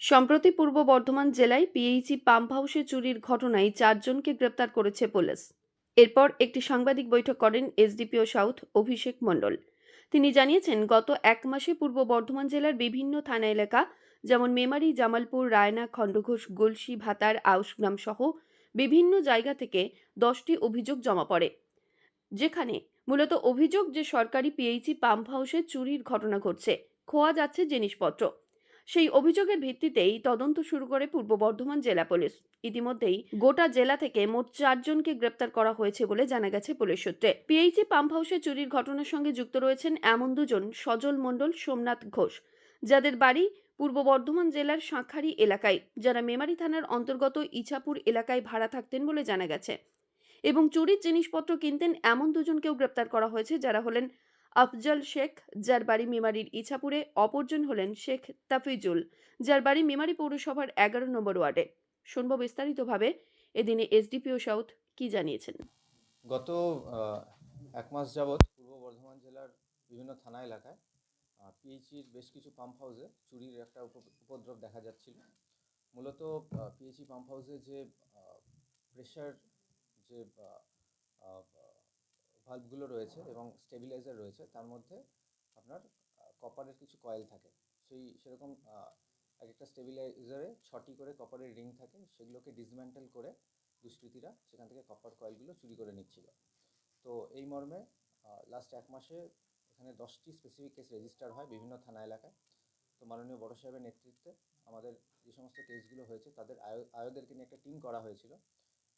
সম্প্রতি পূর্ব বর্ধমান জেলায় PHE pump হাউসে চুরির ঘটনায় চারজনকে গ্রেপ্তার করেছে পুলিশ। এরপর একটি সাংবাদিক বৈঠক করেন এসডিপিও সাউথ অভিষেক মণ্ডল। তিনি জানিয়েছেন, গত এক মাসে পূর্ব বর্ধমান জেলার বিভিন্ন থানা এলাকা, যেমন মেমারি, জামালপুর, রায়না, খণ্ডঘোষ, গুলশি, ভাতার আউসগ্রাম সহ বিভিন্ন জায়গা থেকে দশটি অভিযোগ জমা পড়ে, যেখানে মূলত অভিযোগ যে সরকারি পিএইচি পাম্প হাউসে চুরির ঘটনা ঘটছে, খোয়া যাচ্ছে জিনিসপত্র। সেই অভিযোগের ভিত্তিতেই তদন্ত শুরু করে পূর্ব বর্ধমান জেলা পুলিশ। ইতিমধ্যেই গোটা জেলা থেকে মোট চারজনকে গ্রেপ্তার করা হয়েছে বলে জানা গেছে পুলিশ সূত্রে। পিএইচি পাম্প হাউসে চুরির ঘটনার সঙ্গে যুক্ত রয়েছেন এমন দুজন সজল মণ্ডল, সোমনাথ ঘোষ, যাদের বাড়ি পূর্ব বর্ধমান জেলার শাঁখারি এলাকায়, যারা মেমারি থানার অন্তর্গত ইছাপুর এলাকায় ভাড়া থাকতেন বলে জানা গেছে। এবং চুরির জিনিসপত্র কিনতেন এমন দুজনকেও গ্রেপ্তার করা হয়েছে, যারা হলেন আফজল শেখ, যার বাড়ি মেমারির ইছাপুরে, অপরজন হলেন শেখ তাফিজুল, যার বাড়ি মেমারি পৌরসভার এগারো নম্বর ওয়ার্ডে। শুনব বিস্তারিতভাবে, এদিনে এসডিপিও সাউথ কি জানিয়েছেন? গত এক মাস যাবৎ পূর্ব বর্ধমান জেলার বিভিন্ন থানা এলাকায় পিএইচির বেশ কিছু পাম্প হাউসে চুরির একটা উপ- উপদ্রব দেখা যাচ্ছিল। মূলত পিএইচি পাম্প হাউসে যে প্রেশার যে ভাল্বগুলো রয়েছে এবং স্টেবিলাইজার রয়েছে, তার মধ্যে আপনার কপারের কিছু কয়েল থাকে। সেই, সেরকম এক একটা স্টেবিলাইজারে ছটি করে কপারের রিং থাকে, সেগুলোকে ডিসম্যান্টেল করে দুষ্কৃতীরা সেখান থেকে কপার কয়েলগুলো চুরি করে নিচ্ছিল। তো এই মর্মে লাস্ট এক মাসে এখানে দশটি স্পেসিফিক কেস রেজিস্টার হয় বিভিন্ন থানা এলাকায়। তো মাননীয় বড় সাহেবের নেতৃত্বে আমাদের যে সমস্ত কেসগুলো হয়েছে, তাদের আয়, আয়োদেরকে নিয়ে একটা টিম করা হয়েছিল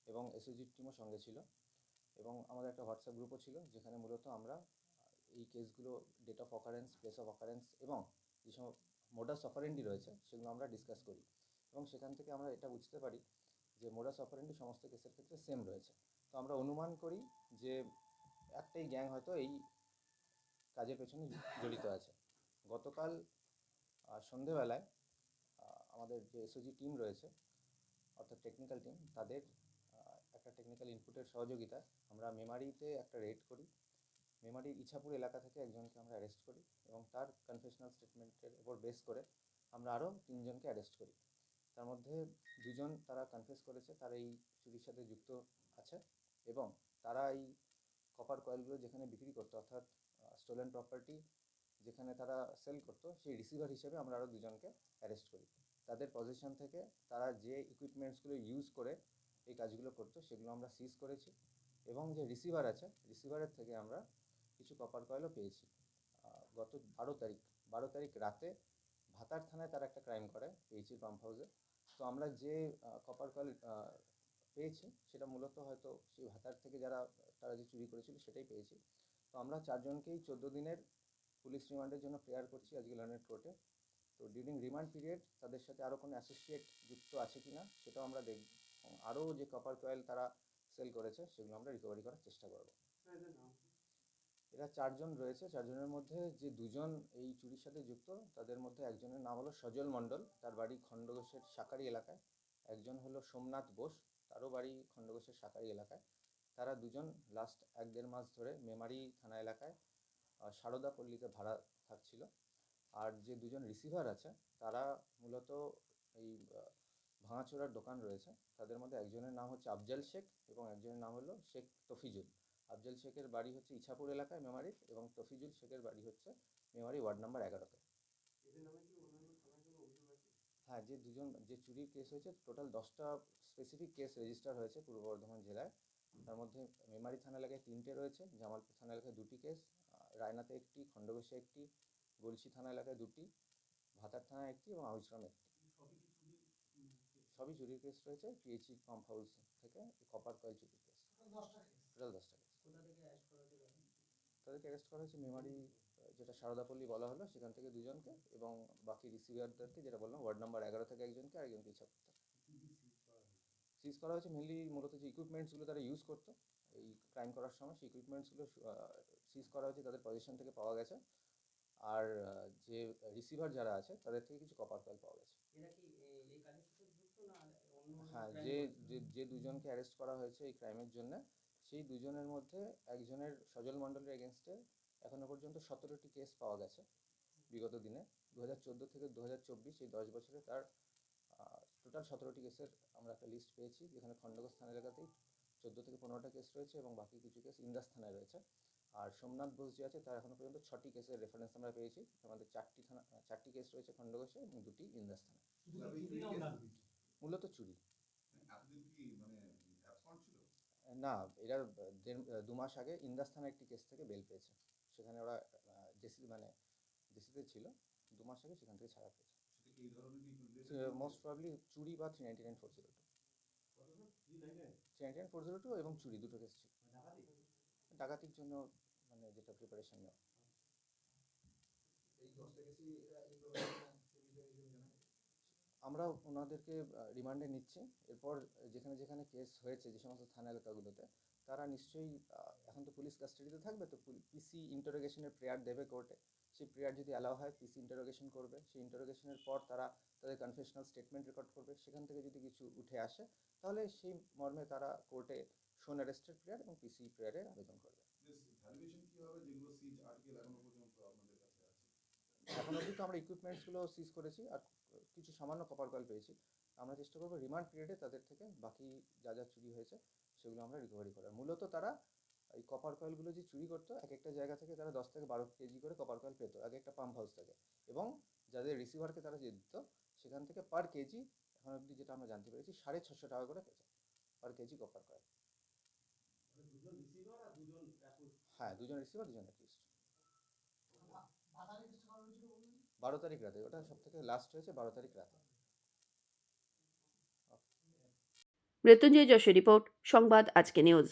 এবং এসওজির টিমও সঙ্গে ছিল। এবং আমাদের একটা হোয়াটসঅ্যাপ গ্রুপও ছিল, যেখানে মূলত আমরা এই কেসগুলো date of occurrence place of occurrence এবং যে সব মোডাস অপারেন্ডি রয়েছে, সেগুলো আমরা ডিসকাস করি। এবং সেখান থেকে আমরা এটা বুঝতে পারি যে মোডাস অপারেন্ডি সমস্ত কেসের ক্ষেত্রে সেম রয়েছে। তো আমরা অনুমান করি যে একটাই গ্যাং হয়তো এই কাজের পেছনে জড়িত আছে। গতকাল সন্ধেবেলায় আমাদের যে এসওজি টিম রয়েছে, অর্থাৎ টেকনিক্যাল টিম তাদের একটা টেকনিক্যাল ইনপুটের সহযোগিতায় আমরা মেমারিতে একটা রেড করি। মেমারির ইছাপুর এলাকা থেকে একজনকে আমরা অ্যারেস্ট করি এবং তার কনফেশনাল স্টেটমেন্টের উপর বেস করে আমরা আরও তিনজনকে অ্যারেস্ট করি। তার মধ্যে দুজন তারা কনফেস করেছে, তারা এই চুরির সাথে যুক্ত আছে এবং তারা এই কপার কয়েলগুলো যেখানে বিক্রি করতো, অর্থাৎ স্টোলেন প্রপার্টি যেখানে তারা সেল করতো, সেই রিসিভার হিসেবে আমরা আরও দুজনকে অ্যারেস্ট করি। তাদের পজিশন থেকে তারা যে ইকুইপমেন্টসগুলো ইউজ করে এই কাজগুলো করতো, সেগুলো আমরা সিজ করেছি। এবং যে রিসিভার আছে রিসিভারের থেকে আমরা কিছু কপার কয়েলও পেয়েছি। গত বারো তারিখ বারো তারিখ রাতে ভাতার থানায় তারা একটা ক্রাইম করে পেয়েছি পাম্প হাউসে তো আমরা যে কপার কয়েল পেয়েছি, সেটা মূলত হয়তো সেই ভাতার থেকে যারা, তারা যে চুরি করেছিল সেটাই পেয়েছি। তো আমরা চারজনকেই চোদ্দ দিনের পুলিশ রিমান্ডের জন্য প্রেয়ার করছি আজকে লার্নেট কোর্টে তো ডিউরিং রিমান্ড পিরিয়ড তাদের সাথে আরও কোনো অ্যাসোসিয়েট যুক্ত আছে কি না সেটাও আমরা দেখব আরও যে কপার কয়েল তারা সেল করেছে, সেগুলো আমরা রিকভারি করার চেষ্টা করব। এরা চারজন রয়েছে, চারজনের মধ্যে যে দুজন এই চুরির সাথে যুক্ত, তাদের মধ্যে একজনের নাম হলো সজল মণ্ডল, তার বাড়ি খণ্ডঘোষের সাকারি এলাকায়। একজন হলো সোমনাথ বোস, তারও বাড়ি খণ্ডঘোষের সাকারি এলাকায়। তারা দুজন লাস্ট এক দেড় মাস ধরে মেমারি থানা এলাকায় সারদা পল্লীতে ভাড়া থাকছিল। আর যে দুজন রিসিভার আছে, তারা মূলত এই ভাঙাচোরার দোকান রয়েছে। তাদের মধ্যে একজনের নাম হচ্ছে আফজাল শেখ এবং একজনের নাম হলো শেখ তফিজুল। আফজাল শেখের বাড়ি হচ্ছে ইছাপুর এলাকায় মেমারির এবং তফিজুল শেখের বাড়ি হচ্ছে মেমারি ওয়ার্ড নাম্বার এগারোতে। হ্যাঁ যে দুজন যে চুরির কেস হয়েছে টোটাল দশটা স্পেসিফিক কেস রেজিস্টার হয়েছে পূর্ব বর্ধমান জেলায়। তার মধ্যে মেমারি থানা এলাকায় তিনটে রয়েছে জামালপুর থানা এলাকায় দুটি কেস রায়নাতে একটি খণ্ডঘোষে একটি গলসি থানা এলাকায় দুটি ভাতার থানায় একটি এবং আউসগ্রামে একটি। সবই চুরির কেস রয়েছে পিএইচি পাম্প হাউস থেকে কপার কয়েল চুরির কেস টোটাল দশটা কেস তাদেরকে অ্যারেস্ট করা হয়েছে মেমারি যেটা সারদাপল্লী বলা হলো সেখান থেকে দুজনকে এবং বাকি রিসিভারদেরকে যেটা বললাম ওয়ার্ড নাম্বার এগারো থেকে একজনকে আর একজনকে ইচ্ছা করতে সিজ করা হয়েছে মেনলি মূলত যে ইকুইপমেন্টসগুলো তারা ইউজ করতো এই ক্রাইম করার সময় সেই ইকুইপমেন্টসগুলো সিজ করা হয়েছে তাদের পজিশন থেকে পাওয়া গেছে। আর যে রিসিভার যারা আছে তাদের থেকে কিছু কপার কয়েল পাওয়া গেছে। এরা কি এই হ্যাঁ যে যে যে দুজনকে অ্যারেস্ট করা হয়েছে এই ক্রাইমের জন্য সেই দুজনের মধ্যে একজনের সজল মণ্ডলের এগেনস্টে এখনও পর্যন্ত সতেরোটি কেস পাওয়া গেছে বিগত দিনে। দু হাজার চোদ্দ থেকে দু হাজার চব্বিশ এই দশ বছরে তার টোটাল সতেরোটি কেসের আমরা একটা লিস্ট পেয়েছি। যেখানে খণ্ডঘোষ থানা এলাকাতেই চোদ্দ থেকে পনেরোটা কেস রয়েছে এবং বাকি কিছু কেস ইন্দাস থানায় রয়েছে। আর সোমনাথ বোস যে আছে তার এখনও পর্যন্ত ছটি কেসের রেফারেন্স আমরা পেয়েছি। আমাদের চারটি থানা চারটি কেস রয়েছে খণ্ডঘোষে এবং দুটি ইন্দাস থানায়। মূলত চুরি। মানে ছিল? না এরা দু মাস আগে ইন্দাস থানার একটি কেস থেকে বেল পেয়েছে। সেখানে ওরা জেসি মানে জেসিতে ছিল দু মাস আগে সেখান থেকে ছাড়া পেয়েছে। মোস্ট প্রবলি চুরি বা three ninety nine four zero two three nine nine? Ninety nine four zero two এবং চুরি দুটো কেস ছিল। ডাকাতির জন্য মানে যেটা প্রিপারেশন নেওয়া। এই দশটা কেসি আমরা ওনাদেরকে রিমান্ডে নিচ্ছি। এরপর যেখানে যেখানে কেস হয়েছে যে সমস্ত থানা এলাকাগুলোতে, তারা নিশ্চয়ই এখন তো পুলিশ কাস্টাডিতে থাকবে তো পিসি ইন্টারোগেশনের প্রেয়ার দেবে কোর্টে। সেই প্রেয়ার যদি অ্যালাউ হয় পিসি ইন্টারোগেশন করবে। সেই ইন্টারোগেশনের পর তারা তাদের কনফেশনাল স্টেটমেন্ট রেকর্ড করবে। সেখান থেকে যদি কিছু উঠে আসে, তাহলে সেই মর্মে তারা কোর্টে শোন অ্যারেস্টের প্রেয়ার এবং পিসি প্রেয়ারের আবেদন করবে। কি হবে? যেগুলো এখন অবধি তো আমরা ইকুইপমেন্টসগুলো সিজ করেছি আর কিছু সামান্য কপার কয়েল পেয়েছি। আমরা চেষ্টা করব রিমান্ড পিরিয়ডে তাদের থেকে বাকি যা যা চুরি হয়েছে সেগুলো আমরা রিকভারি করার। মূলত তারা এই কপার কয়েলগুলো যে চুরি করতো এক একটা জায়গা থেকে তারা দশ থেকে বারো কেজি করে কপার কয়েল পেতো এক একটা পাম্প হাউস থেকে। এবং যাদের রিসিভারকে তারা যে দিত সেখান থেকে পার কেজি এখন অবধি যেটা আমরা জানতে পেরেছি সাড়ে ছশো টাকা করে পেতো পার কেজি কপার কয়েল মানে অ্যাকুজ। হ্যাঁ দুজন রিসিভার দুজন অ্যাকিউজড বারো তারিখ রাতে, ওটা সব থেকে লাস্ট হয়েছে বারো তারিখ রাতে। মৃত্যুঞ্জয় যশের রিপোর্ট, সংবাদ আজকে নিউজ